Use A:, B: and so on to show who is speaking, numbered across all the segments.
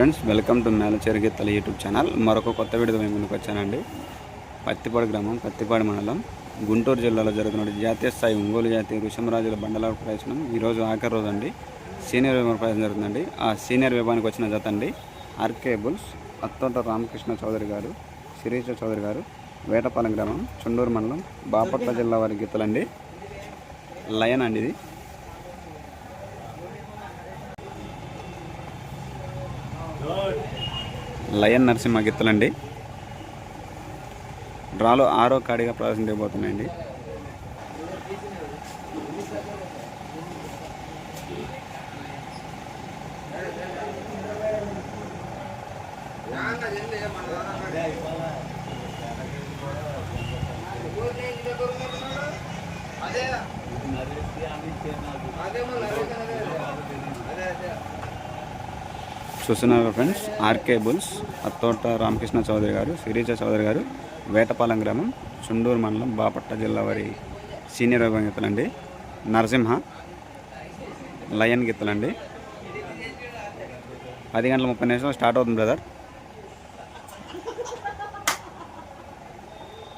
A: Friends welcome to Melacherugettala YouTube channel మరొక కొత్త video మేము ముందుకు వచ్చానండి. పత్తిపాడు గ్రామం పత్తిపాడు మండలం. గుంటూరు జిల్లాలో జరుగుతున్న జాతీయ స్థాయి ఒంగోలు జాతీయ ఋషమరాజుల బండల ప్రదర్శనం. ఈరోజు ఆఖరి రోజు అండి. సీనియర్ విభాగం ప్రవేశం జరుగుతుందండి. ఆ సీనియర్ విభాగానికి వచ్చిన జత అండి. R K bulls Attota Ramakrishna Chowdary గారు శిరీష చౌదరి గారు వేటపాలెం గ్రామం చుండూరు మండలం బాపట్ల జిల్లా వారి గీతలండి లయన్ అండి ఇది. లయన్ నరసింహ గిత్తలండి. డ్రాలో ఆరో కాడిగా ప్రదర్శన చేయబోతున్నాయండి. చూస్తున్నారు friends R K bulls Attota Ramakrishna Chowdary గారు శిరీష చౌదరి గారు వేటపాలెం గ్రామం చుండూరు మండలం బాపట్ల జిల్లా వారి సీనియర్ గీతలండి నరసింహ లయన్ గీతలండి. పది గంటల ముప్పై నిమిషాలు స్టార్ట్ అవుతుంది బ్రదర్.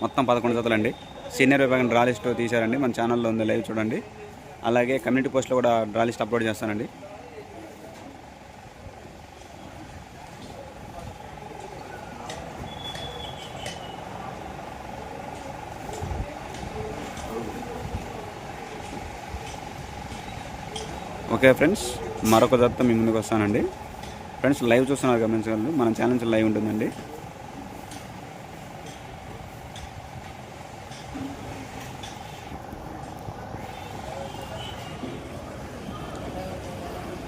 A: మొత్తం పదకొండు జతలండి. సీనియర్ విభాగం డ్రా లిస్ట్ తీశారండి. మన ఛానల్లో ఉంది లైవ్ చూడండి. అలాగే కమ్యూనిటీ పోస్ట్లో కూడా డ్రా లిస్ట్ అప్లోడ్ చేస్తానండి. ఓకే ఫ్రెండ్స్ మరొక దత్త మీ ముందుకు వస్తానండి. ఫ్రెండ్స్ లైవ్ చూస్తున్నారు గమనించగలరు మన ఛానల్ లైవ్ ఉంటుందండి.